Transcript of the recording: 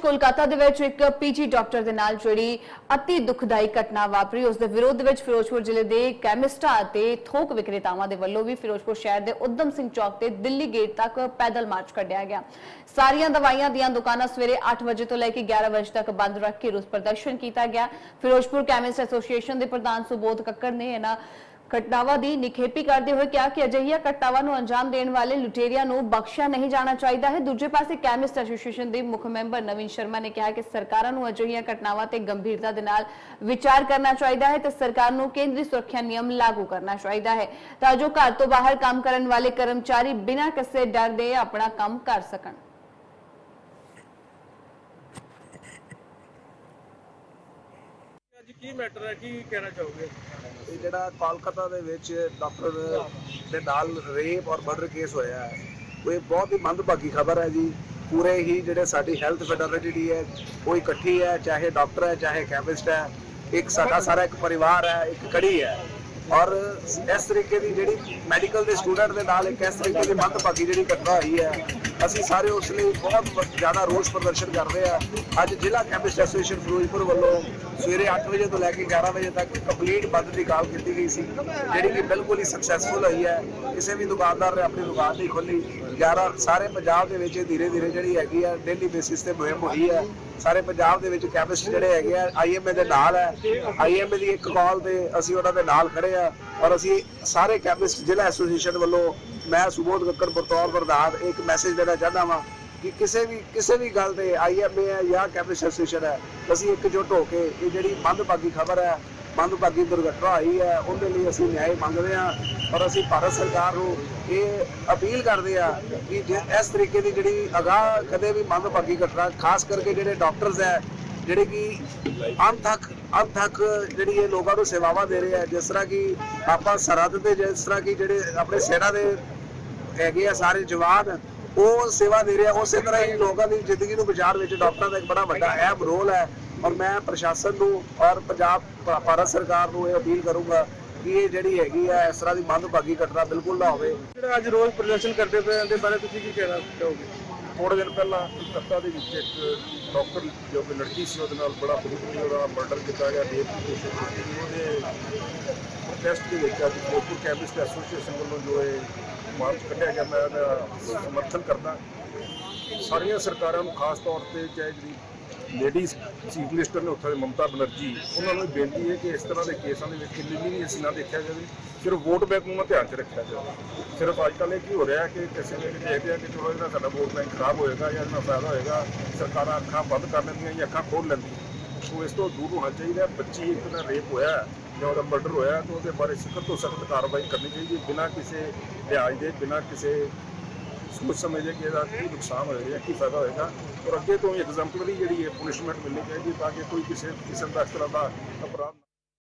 ਕੋਲਕਾਤਾ ਦੇ ਵਿੱਚ ਇੱਕ ਪੀਜੀ ਡਾਕਟਰ ਦੇ ਨਾਲ ਜਿਹੜੀ ਅਤੀ ਦੁਖਦਾਈ ਘਟਨਾ ਵਾਪਰੀ, ਉਸ ਦੇ ਵਿਰੋਧ ਵਿੱਚ ਫਿਰੋਜ਼ਪੁਰ ਜ਼ਿਲ੍ਹੇ ਦੇ ਕੈਮਿਸਟਾਂ ਅਤੇ ਥੋਕ ਵਿਕਰੇਤਾਵਾਂ ਦੇ ਵੱਲੋਂ ਵੀ ਫਿਰੋਜ਼ਪੁਰ ਸ਼ਹਿਰ ਦੇ ਉਦਮ ਸਿੰਘ ਚੌਕ ਤੇ ਦਿੱਲੀ ਗੇਟ ਤੱਕ ਪੈਦਲ ਮਾਰਚ ਕੱਢਿਆ ਗਿਆ। ਸਾਰੀਆਂ ਦਵਾਈਆਂ ਦੀਆਂ ਦੁਕਾਨਾਂ ਸਵੇਰੇ 8 ਵਜੇ ਤੋਂ ਲੈ ਕੇ 11 ਵਜੇ ਤੱਕ ਬੰਦ ਰੱਖ ਕੇ ਰੋਸ ਪ੍ਰਦਰਸ਼ਨ ਕੀਤਾ ਗਿਆ। ਫਿਰੋਜ਼ਪੁਰ ਕੈਮਿਸਟ ਐਸੋਸੀਏਸ਼ਨ ਦੇ ਪ੍ਰਧਾਨ ਸੁਬੋਧ ਕੱਕੜ ਨੇ ਇਹਨਾਂ ਘਟਨਾਵਾਂ ਦੀ ਨਿਖੇਪੀ ਕਰਦੇ ਹੋਏ ਕਿਹਾ ਕਿ ਅਜਿਹੀਆਂ ਘਟਨਾਵਾਂ ਨੂੰ ਅੰਜਾਮ ਦੇਣ ਵਾਲੇ ਲੁਟੇਰਿਆਂ ਨੂੰ ਬਖਸ਼ਿਆ ਨਹੀਂ ਜਾਣਾ ਚਾਹੀਦਾ ਹੈ। ਦੂਜੇ ਪਾਸੇ ਕੈਮਿਸਟ ਐਸੋਸੀਏਸ਼ਨ ਦੇ ਮੁੱਖ ਮੈਂਬਰ ਨਵੀਨ ਸ਼ਰਮਾ ਨੇ ਕਿਹਾ ਕਿ ਸਰਕਾਰਾਂ ਨੂੰ ਅਜਿਹੀਆਂ ਘਟਨਾਵਾਂ ਤੇ ਗੰਭੀਰਤਾ ਦੇ ਨਾਲ ਵਿਚਾਰ ਕਰਨਾ ਚਾਹੀਦਾ ਹੈ ਤੇ ਸਰਕਾਰ ਨੂੰ ਕੇਂਦਰੀ ਸੁਰੱਖਿਆ ਨਿਯਮ ਲਾਗੂ ਕਰਨਾ ਚਾਹੀਦਾ ਹੈ ਤਾਂ ਜੋ ਘਰ ਤੋਂ ਬਾਹਰ ਕੰਮ ਕਰਨ ਵਾਲੇ ਕਰਮਚਾਰੀ ਬਿਨਾਂ ਕਿਸੇ ਡਰ ਦੇ ਆਪਣਾ ਕੰਮ ਕਰ ਸਕਣ। ਅੱਜ ਮੈਟਰ ਹੈ? ਕੀ ਕਹਿਣਾ ਚਾਹੋਗੇ? ਇਹ ਜਿਹੜਾ ਕੋਲਕਾਤਾ ਦੇ ਵਿੱਚ ਡਾਕਟਰ ਦੇ ਨਾਲ ਰੇਪ ਔਰ ਮਰਡਰ ਕੇਸ ਹੋਇਆ ਹੈ, ਉਹ ਇਹ ਬਹੁਤ ਹੀ ਮੰਦਭਾਗੀ ਖਬਰ ਹੈ ਜੀ। ਪੂਰੇ ਹੀ ਜਿਹੜੇ ਸਾਡੀ ਹੈਲਥ ਫੈਡਰੇਟੀ ਹੈ, ਉਹ ਇਕੱਠੀ ਹੈ, ਚਾਹੇ ਡਾਕਟਰ ਹੈ, ਚਾਹੇ ਕੈਮਿਸਟ ਹੈ। ਇੱਕ ਸਾਡਾ ਸਾਰਾ ਇੱਕ ਪਰਿਵਾਰ ਹੈ, ਇੱਕ ਕੜੀ ਹੈ। ਔਰ ਇਸ ਤਰੀਕੇ ਦੀ ਜਿਹੜੀ ਮੈਡੀਕਲ ਦੇ ਸਟੂਡੈਂਟ ਦੇ ਨਾਲ ਇੱਕ ਇਸ ਤਰੀਕੇ ਦੀ ਮੰਦਭਾਗੀ ਜਿਹੜੀ ਘਟਨਾ ਹੋਈ ਹੈ ਅਸੀਂ ਸਾਰੇ ਉਸ ਲਈ ਬਹੁਤ ਜ਼ਿਆਦਾ ਰੋਸ ਪ੍ਰਦਰਸ਼ਨ ਕਰ ਰਹੇ ਹਾਂ। ਅੱਜ ਜ਼ਿਲ੍ਹਾ ਕੈਮਿਸਟ ਐਸੋਸੀਏਸ਼ਨ ਫਿਰੋਜ਼ਪੁਰ ਵੱਲੋਂ ਸਵੇਰੇ 8 ਵਜੇ ਤੋਂ ਲੈ ਕੇ 11 ਵਜੇ ਤੱਕ ਕੰਪਲੀਟ ਬੰਦ ਦੀ ਕਾਲ ਕੀਤੀ ਗਈ ਸੀ, ਜਿਹੜੀ ਕਿ ਬਿਲਕੁਲ ਹੀ ਸਕਸੈਸਫੁਲ ਹੋਈ ਹੈ। ਕਿਸੇ ਵੀ ਦੁਕਾਨਦਾਰ ਨੇ ਆਪਣੀ ਦੁਕਾਨ ਨਹੀਂ ਖੋਲੀ 11 ਸਾਰੇ ਪੰਜਾਬ ਦੇ ਵਿੱਚ ਧੀਰੇ ਧੀਰੇ ਜਿਹੜੀ ਹੈਗੀ ਆ ਡੇਲੀ ਬੇਸਿਸ ਤੇ ਮੁਹਿੰਮ ਹੋਈ ਹੈ। ਸਾਰੇ ਪੰਜਾਬ ਦੇ ਵਿੱਚ ਕੈਮਿਸਟ ਜਿਹੜੇ ਹੈਗੇ ਆ ਆਈਐਮਏ ਦੇ ਨਾਲ ਹੈ। ਆਈਐਮਏ ਦੀ ਇੱਕ ਕਾਲ ਤੇ ਅਸੀਂ ਉਹਨਾਂ ਦੇ ਨਾਲ ਖੜੇ ਆ ਔਰ ਅਸੀਂ ਸਾਰੇ ਕੈਮਿਸਟ ਜ਼ਿਲ੍ਹਾ ਐਸੋਸੀਏਸ਼ਨ ਵੱਲੋਂ ਮੈਂ ਸੁਬੋਧ ਕੱਕੜ ਬਤੌਰ ਬਰਦਾਰ ਇੱਕ ਮੈਸੇਜ ਦੇਣਾ ਚਾਹੁੰਦਾ ਵਾਂ ਕਿ ਕਿਸੇ ਵੀ ਕਿਸੇ ਵੀ ਗੱਲ ਤੇ ਆਈਐਮਏ ਹੈ ਜਾਂ ਕੈਮਿਸਟ ਐਸੋਸੀਏਸ਼ਨ ਹੈ, ਅਸੀਂ ਇਕਜੁੱਟ ਹੋ ਕੇ ਇਹ ਜਿਹੜੀ ਮੰਦਭਾਗੀ ਖਬਰ ਹੈ, ਮੰਦਭਾਗੀ ਦੁਰਘਟਨਾ ਹੋਈ ਹੈ, ਉਹਦੇ ਲਈ ਅਸੀਂ ਨਿਆਂ ਮੰਗਦੇ ਹਾਂ ਔਰ ਅਸੀਂ ਭਾਰਤ ਸਰਕਾਰ ਨੂੰ ਇਹ ਅਪੀਲ ਕਰਦੇ ਆ ਕਿ ਜੇ ਇਸ ਤਰੀਕੇ ਦੀ ਜਿਹੜੀ ਅਗਾਹ ਕਦੇ ਵੀ ਮੰਦਭਾਗੀ ਘਟਨਾ, ਖਾਸ ਕਰਕੇ ਜਿਹੜੇ ਡਾਕਟਰਸ ਹੈ, ਜਿਹੜੇ ਕਿ ਅੰਤ ਤੱਕ ਜਿਹੜੀ ਇਹ ਲੋਕਾਂ ਨੂੰ ਸੇਵਾਵਾਂ ਦੇ ਰਹੇ ਆ ਜਿਸ ਤਰ੍ਹਾਂ ਕਿ ਆਪਾਂ ਸਰਹੱਦ ਤੇ, ਜਿਸ ਤਰ੍ਹਾਂ ਕਿ ਜਿਹੜੇ ਆਪਣੇ ਸੈਨਾ ਦੇ ਹੈਗੇ ਆ ਸਾਰੇ ਜਵਾਨ ਉਹ ਸੇਵਾ ਦੇ ਰਿਹਾ ਉਸੇ ਤਰ੍ਹਾਂ ਹੀ ਲੋਕਾਂ ਦੀ ਜ਼ਿੰਦਗੀ ਨੂੰ ਬਚਾਉਣ ਵਿੱਚ ਡਾਕਟਰਾਂ ਦਾ ਇੱਕ ਬੜਾ ਵੱਡਾ ਅਹਿਮ ਰੋਲ ਹੈ ਔਰ ਮੈਂ ਪ੍ਰਸ਼ਾਸਨ ਨੂੰ ਔਰ ਪੰਜਾਬ ਭਾਰਤ ਸਰਕਾਰ ਨੂੰ ਇਹ ਅਪੀਲ ਕਰੂੰਗਾ ਕਿ ਇਹ ਜਿਹੜੀ ਹੈਗੀ ਹੈ ਇਸ ਤਰ੍ਹਾਂ ਦੀ ਮੰਦਭਾਗੀ ਘਟਨਾ ਬਿਲਕੁਲ ਨਾ ਹੋਵੇ। ਜਿਹੜਾ ਅੱਜ ਰੋਜ਼ ਪ੍ਰਦਰਸ਼ਨ ਕਰਦੇ ਪਏ ਇਹਦੇ ਬਾਰੇ ਤੁਸੀਂ ਕੀ ਕਹਿਣਾ ਚਾਹੋਗੇ? ਥੋੜੇ ਦਿਨ ਪਹਿਲਾਂ ਕਲਕੱਤਾ ਦੇ ਵਿੱਚ ਇੱਕ ਡਾਕਟਰ ਜੋ ਕਿ ਲੜਕੀ ਸੀ ਉਹਦੇ ਨਾਲ ਬੜਾ ਬਰੂਟਲੀ ਉਹਦਾ ਮਰਡਰ ਕੀਤਾ ਗਿਆ ਰੇਪ ਕੋਸ਼ਿਸ਼ ਕੀਤੀ ਉਹਦੇ ਪ੍ਰੋਟੈਸਟ ਦੇ ਵਿੱਚ ਅੱਜ ਫਿਰੋਜ਼ਪੁਰ ਕੈਮਿਸਟ ਐਸੋਸੀਏਸ਼ਨ ਵੱਲੋਂ ਜੋ ਇਹ ਮਾਰਚ ਕੱਢਿਆ ਗਿਆ ਮੈਂ ਉਹਦਾ ਸਮਰਥਨ ਕਰਦਾ। ਸਾਰੀਆਂ ਸਰਕਾਰਾਂ ਨੂੰ ਖਾਸ ਤੌਰ ਤੇ ਚਾਹੇ ਜਿਹੜੀ ਲੇਡੀਜ਼ ਚੀਫ ਮਿਨਿਸਟਰ ਨੇ ਉੱਥੇ ਮਮਤਾ ਬਨਰਜੀ, ਉਹਨਾਂ ਨੂੰ ਬੇਨਤੀ ਹੈ ਕਿ ਇਸ ਤਰ੍ਹਾਂ ਦੇ ਕੇਸਾਂ ਦੇ ਵਿੱਚ ਕਿੰਨੀ ਵੀ ਅਸੀਂ ਨਾ ਦੇਖਿਆ ਜਾਵੇ, ਸਿਰਫ ਵੋਟ ਬੈਂਕ ਨੂੰ ਨਾ ਧਿਆਨ 'ਚ ਰੱਖਿਆ ਜਾਵੇ। ਸਿਰਫ ਅੱਜ ਕੱਲ੍ਹ ਇਹ ਕੀ ਹੋ ਰਿਹਾ ਕਿ ਕਿਸੇ ਨੇ ਵੀ ਦੇਖਦੇ ਆ ਕਿ ਚਲੋ ਇਹਦਾ ਸਾਡਾ ਵੋਟ ਬੈਂਕ ਖਰਾਬ ਹੋਏਗਾ ਜਾਂ ਇਹਦਾ ਫਾਇਦਾ ਹੋਏਗਾ, ਸਰਕਾਰਾਂ ਅੱਖਾਂ ਬੰਦ ਕਰ ਲੈਂਦੀਆਂ ਜਾਂ ਅੱਖਾਂ ਖੋਲ ਲੈਂਦੀਆਂ। ਸੋ ਇਸ ਤੋਂ ਦੂਰ ਹੋਣਾ ਚਾਹੀਦਾ। ਬੱਚੀ ਇੱਕ ਦਾ ਰੇਪ ਹੋਇਆ। ਜਾਂ ਉਹਦਾ ਮਰਡਰ ਹੋਇਆ, ਤਾਂ ਉਹਦੇ ਬਾਰੇ ਸਖਤ ਤੋਂ ਸਖਤ ਕਾਰਵਾਈ ਕਰਨੀ ਚਾਹੀਦੀ ਹੈ। ਬਿਨਾਂ ਕਿਸੇ ਲਿਹਾਜ਼ ਦੇ, ਬਿਨਾਂ ਕਿਸੇ ਸੋਚ ਦੇ ਕਿ ਇਹਦਾ ਕੀ ਨੁਕਸਾਨ ਹੋਏਗਾ ਕੀ ਫਾਇਦਾ ਹੋਏਗਾ। ਔਰ ਅੱਗੇ ਤੋਂ ਐਗਜ਼ਾਮਪਲਰੀ ਜਿਹੜੀ ਹੈ ਪੁਨਿਸ਼ਮੈਂਟ ਮਿਲਣੀ ਚਾਹੀਦੀ ਤਾਂ ਕਿ ਕੋਈ ਕਿਸੇ ਕਿਸਮ ਦਾ ਇਸ ਤਰ੍ਹਾਂ ਦਾ ਅਪਰਾਧ